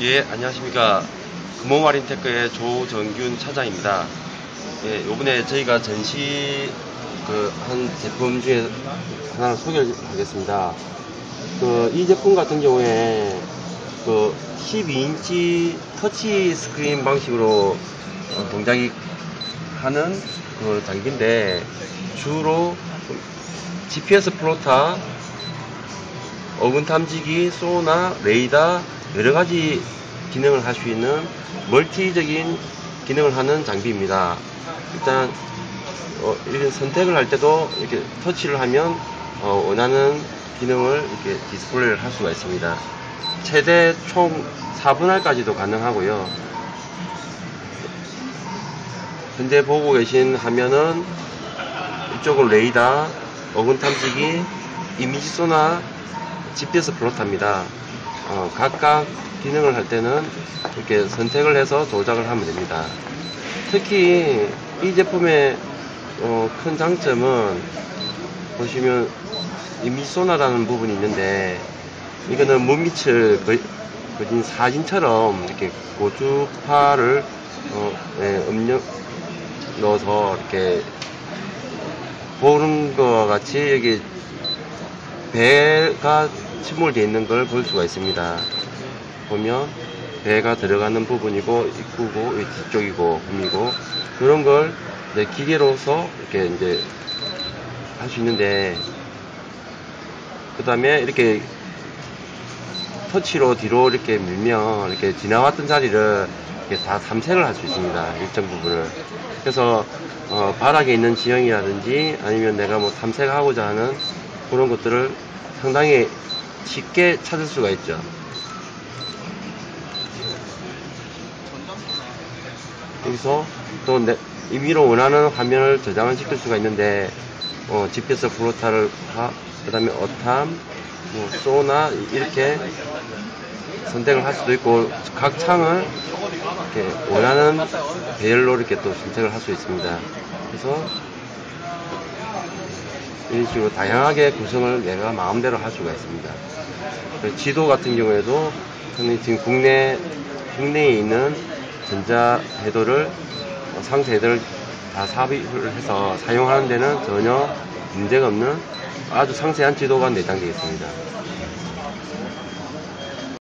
예, 안녕하십니까. 금호마린테크의 조정균 차장입니다. 예, 요번에 저희가 전시 그 한 제품 중에 하나 소개를 하겠습니다. 그 이 제품 같은 경우에 그 12인치 터치 스크린 방식으로 어, 동작이 하는 그 장비인데 주로 GPS 플로타, 어군 탐지기, 소나, 레이더 여러 가지 기능을 할 수 있는 멀티적인 기능을 하는 장비입니다. 일단 어, 선택을 할 때도 이렇게 터치를 하면 어, 원하는 기능을 이렇게 디스플레이를 할 수가 있습니다. 최대 총 4분할까지도 가능하고요. 현재 보고 계신 화면은 이쪽은 레이더, 어군 탐지기, 이미지 소나, GPS 플로타입니다. 어, 각각 기능을 할 때는 이렇게 선택을 해서 조작을 하면 됩니다. 특히 이 제품의 어, 큰 장점은 보시면 이미지 소나라는 부분이 있는데 이거는 물밑을 그린 사진처럼 이렇게 고주파를 어, 예, 음력 넣어서 이렇게 보는 것과 같이 여기 배가 침몰되어 있는 걸 볼 수가 있습니다. 보면 배가 들어가는 부분이고 입구고 뒤쪽이고 홈이고 그런 걸 이제 기계로서 이렇게 이제 할 수 있는데 그 다음에 이렇게 터치로 뒤로 이렇게 밀면 이렇게 지나왔던 자리를 이렇게 다 탐색을 할 수 있습니다. 일정 부분을. 그래서 어, 바닥에 있는 지형이라든지 아니면 내가 뭐 탐색하고자 하는 그런 것들을 상당히 쉽게 찾을 수가 있죠. 여기서 또 내, 임의로 원하는 화면을 저장을 시킬 수가 있는데 어, GPS 플로타를 그 다음에 어탐, 뭐 소나 이렇게 선택을 할 수도 있고 각 창을 이렇게 원하는 배열로 이렇게 또 선택을 할 수 있습니다. 그래서 이런 식으로 다양하게 구성을 내가 마음대로 할 수가 있습니다. 지도 같은 경우에도 지금 국내 국내에 있는 전자 해도를 상세 해도를 다 삽입을 해서 사용하는 데는 전혀 문제가 없는 아주 상세한 지도가 내장되어 있습니다.